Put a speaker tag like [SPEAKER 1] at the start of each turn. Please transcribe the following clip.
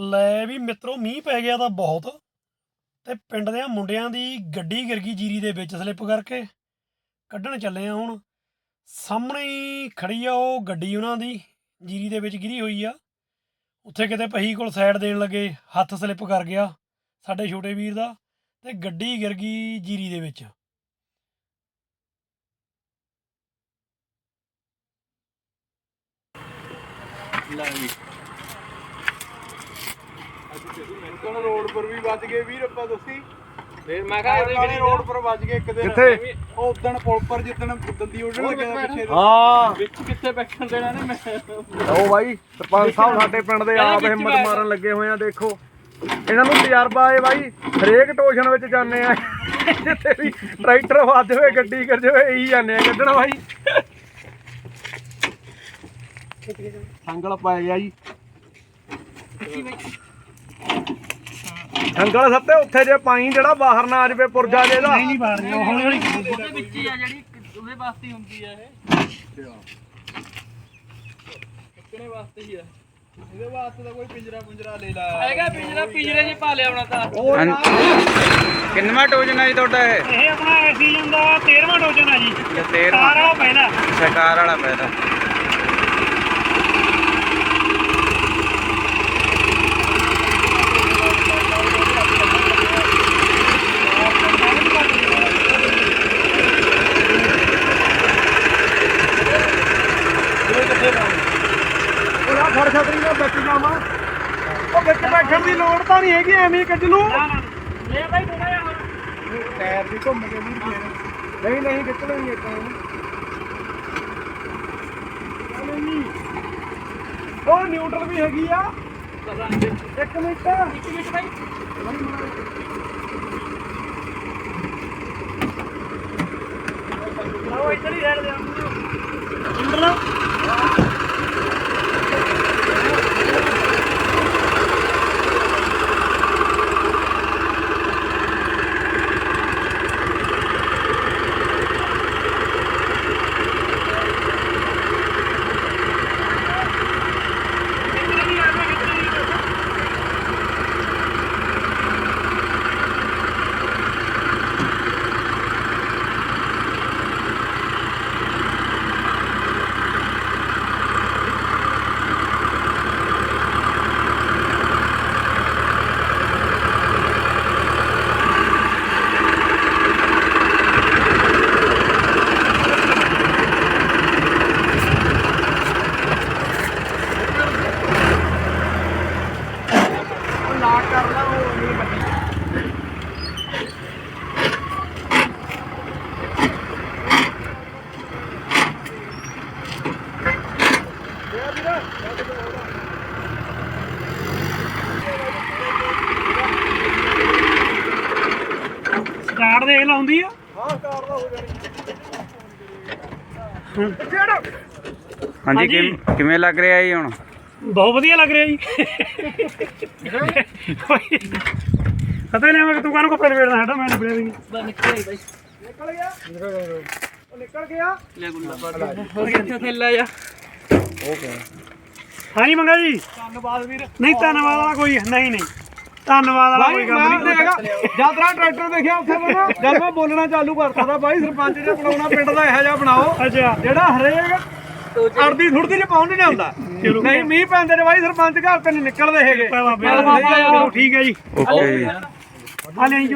[SPEAKER 1] ਲੈ ਵੀ ਮਿੱਤਰੋ, ਮੀਂਹ ਪੈ ਗਿਆ ਤਾਂ ਬਹੁਤ। ਤੇ ਪਿੰਡ ਦੇ ਮੁੰਡਿਆਂ ਦੀ ਗੱਡੀ ਗਿਰ ਗਈ ਜੀਰੀ ਦੇ ਵਿੱਚ ਸਲਿੱਪ ਕਰਕੇ। ਕੱਢਣ ਚੱਲੇ ਆ ਹੁਣ। ਸਾਹਮਣੇ ਹੀ ਖੜੀ ਆ ਉਹ ਗੱਡੀ ਉਹਨਾਂ ਦੀ, ਜੀਰੀ ਦੇ ਵਿੱਚ ਗਿਰੀ ਹੋਈ ਆ। ਉੱਥੇ ਕਿਤੇ ਪਹੀ ਕੋਲ ਸਾਈਡ ਦੇਣ ਲੱਗੇ, ਹੱਥ ਸਲਿੱਪ ਕਰ ਗਿਆ ਸਾਡੇ ਛੋਟੇ ਵੀਰ ਦਾ ਤੇ ਗੱਡੀ ਗਿਰ ਗਈ ਜੀਰੀ ਦੇ ਵਿੱਚ।
[SPEAKER 2] ਲੈ ਵੀ। ਅੱਜ ਰੋਡ ਪਰ ਵੀ ਵੱਜ ਗਏ ਵੀਰ ਆਪਾਂ ਤੁਸੀਂ
[SPEAKER 3] ਫੇਰ ਮੈਂ ਕਿਹਾ ਇਹਦੇ
[SPEAKER 2] ਵਾਲੇ ਰੋਡ ਪਰ ਵੱਜ ਗਏ ਇੱਕ ਦਿਨ।
[SPEAKER 4] ਕਿੱਥੇ?
[SPEAKER 2] ਉਹ ਉਦਣ ਪੁਲ ਪਰ ਜਿੱਦਣ ਦੰਦੀ ਉੱਡਣ ਲੱਗਿਆ ਤਾ ਪਿੱਛੇ।
[SPEAKER 4] ਹਾਂ।
[SPEAKER 3] ਵਿੱਚ ਕਿੱਥੇ ਬੈਠਣ ਦੇਣਾ ਨੇ ਮੈਂ?
[SPEAKER 4] ਉਹ ਬਾਈ ਸਰਪੰਚ ਸਾਹਿਬ ਸਾਡੇ ਪਿੰਡ ਦੇ ਆਪ ਹਿੰਮਤ ਮਾਰਨ ਲੱਗੇ ਹੋਏ ਆ ਦੇਖੋ। ਇਹਨਾਂ ਨੂੰ ਤਜਰਬਾ ਹੈ ਬਾਈ ਹਰੇਕ ਟੋਸ਼ਨ ਵਿੱਚ ਜਾਂਦੇ ਆ। ਜਿੱਥੇ ਵੀ ਟਰੈਕਟਰ ਵੱਜ ਹੋਏ ਗੱਡੀ ਕਰ ਜਾਵੇ ਇਹੀ ਜਾਂਦੇ ਆ ਕੱਢਣ ਬਾਈ। ਸੰਗਲ ਪੈ ਗਿਆ ਜੀ। ਸੰਗਲ ਸੱਤੇ ਉੱਥੇ ਜੇ ਪਾਈ ਜਿਹੜਾ ਬਾਹਰ ਨਾ ਆ ਜਾਵੇ ਪੁਰਜਾ ਜੇ ਦਾ।
[SPEAKER 1] ਨਹੀਂ ਨਹੀਂ ਬਾਹਰ ਨਹੀਂ ਹੌਲੀ ਹੌਲੀ
[SPEAKER 3] ਉਹਦੇ ਵਿੱਚ ਹੀ ਆ ਜਿਹੜੀ ਉਹਦੇ ਵਾਸਤੇ ਹੀ ਹੁੰਦੀ ਆ ਇਹ। ਕਿਹੜੇ ਵਾਸਤੇ ਹੀ ਆ।
[SPEAKER 2] ਇਹਦੇ ਵਾਸਤੇ ਤਾਂ ਕੋਈ ਪਿੰਜਰਾ ਪੁੰਜਰਾ ਲੈ ਲਾ।
[SPEAKER 3] ਹੈਗਾ ਪਿੰਜਰਾ ਪਿੰਜਰੇ 'ਚ ਪਾ ਲਿਆ ਹੋਣਾ ਤਾਂ।
[SPEAKER 5] ਕਿੰਨਵਾਂ ਟੋਜਨ ਹੈ ਜੀ ਤੁਹਾਡਾ ਇਹ?
[SPEAKER 1] ਇਹ ਆਪਣਾ ਸੀਜ਼ਨ ਦਾ 13ਵਾਂ ਡੋਜਨ ਆ ਜੀ।
[SPEAKER 5] ਜਾਂ 13ਵਾਂ
[SPEAKER 1] ਕਾਰ ਵਾਲਾ ਪਹਿਲਾ
[SPEAKER 5] ਸਰਕਾਰ ਵਾਲਾ ਪੈਦਾ
[SPEAKER 4] ਉਹਦਾ ਫੜ ਛਤਰੀ ਦਾ ਵਿੱਚ ਜਾਵਾਂ ਉਹ ਵਿੱਚ ਬੈਠਣ ਦੀ ਲੋੜ ਤਾਂ ਨਹੀਂ ਹੈਗੀ ਐਵੇਂ ਹੀ ਕੱਢ ਲੂ
[SPEAKER 1] ਨਾ ਨਾ ਲੈ ਬਾਈ ਥੋੜਾ ਜਿਹਾ ਹੋਰ।
[SPEAKER 4] ਟਾਇਰ ਵੀ ਘੁੰਮ ਕੇ ਵੀਰ ਫੇਰ। ਨਹੀਂ ਨਹੀਂ ਖਿੱਚ ਲੈਣੀ ਇੱਕ ਨਹੀਂ ਉਹ ਨਿਊਟਰਲ ਵੀ ਹੈਗੀ ਆ। ਇੱਕ ਮਿੰਟ।
[SPEAKER 3] ਇੱਕ ਮਿੰਟ ਬਾਈ
[SPEAKER 1] ਆਓ ਇੱਧਰ ਹੀ ਸਾਈਡ ਦੇ ਇੰਦਰ ਨਾ
[SPEAKER 4] ਉਹ ਲਾ ਕਰ ਲਾ ਉਹ ਨਹੀਂ ਬੱਜੀ
[SPEAKER 1] ਸਟਾਰਟ ਦੇਖ ਲਾ ਹੁੰਦੀ ਆ?
[SPEAKER 4] ਹਾਂ ਕਾਰ ਦਾ ਹੋ ਜਾਣੀ।
[SPEAKER 5] ਹਾਂਜੀ। ਕਿਵੇਂ- ਕਿਵੇਂ ਲੱਗ ਰਿਹਾ ਜੀ ਹੁਣ?
[SPEAKER 1] ਬਹੁਤ ਵਧੀਆ ਲੱਗ ਰਿਹਾ ਜੀ। ਪਤਾ ਨਹੀਂ ਮੈਂ ਤੂੰ ਕਾਹਨੂੰ ਕੱਪੜੇ ਵੇੜਦਾ ਸਾਡਾ ਮੈਂ ਵੀ ਨਹੀਂ।
[SPEAKER 3] ਬਸ ਨਿਕਲ ਆਈ ਬਾਈ।
[SPEAKER 4] ਨਿਕਲ ਗਿਆ। ਉਹ ਨਿਕਲ ਗਿਆ।
[SPEAKER 3] ਲੈ ਗੁੱਲਾ। ਥੱਲੇ ਜਾ?
[SPEAKER 1] ਹਾਂਜੀ ਮੰਗਾ ਜੀ।
[SPEAKER 4] ਧੰਨਵਾਦ ਵੀਰ।
[SPEAKER 1] ਨਹੀਂ ਧੰਨਵਾਦ ਵਾਲਾ ਕੋਈ ਨਹੀਂ ਨਹੀਂ। ਧੰਨਵਾਦ ਵਾਲਾ ਕੋਈ
[SPEAKER 4] ਮੈਂ
[SPEAKER 1] ਨਹੀਂ
[SPEAKER 4] ਦੇਖਾ ਜਦ ਤੇਰਾ ਟਰੈਕਟਰ ਦੇਖਿਆ ਉੱਥੇ ਮੈਂ ਜਦ ਮੈਂ ਬੋਲਣਾ ਚਾਲੂ ਕਰਤਾ ਤਾਂ ਬਾਈ ਸਰਪੰਚ ਜੇ ਬਣਾਉਣਾ ਪਿੰਡ ਦਾ ਇਹੋ ਜਿਹਾ ਬਣਾਓ।
[SPEAKER 1] ਅੱਛਾ।
[SPEAKER 4] ਜਿਹੜਾ ਹਰੇਕ ਅੜਦੀ ਥੁੜਦੀ ਚ ਪਹੁੰਚ ਜਾਂਦਾ ਨਹੀਂ ਮੀਂਹ ਪੈਂਦੇ ਨੇ ਬਾਈ ਸਰਪੰਚ ਘਰ ਤੇ ਨਹੀਂ ਨਿਕਲਦੇ ਹੈਗੇ।
[SPEAKER 1] ਬਾਬਾ। ਠੀਕ ਹੈ ਜੀ।
[SPEAKER 5] ਓਕੇ ਜੀ।
[SPEAKER 1] ਆ ਲੈ ਜੀ।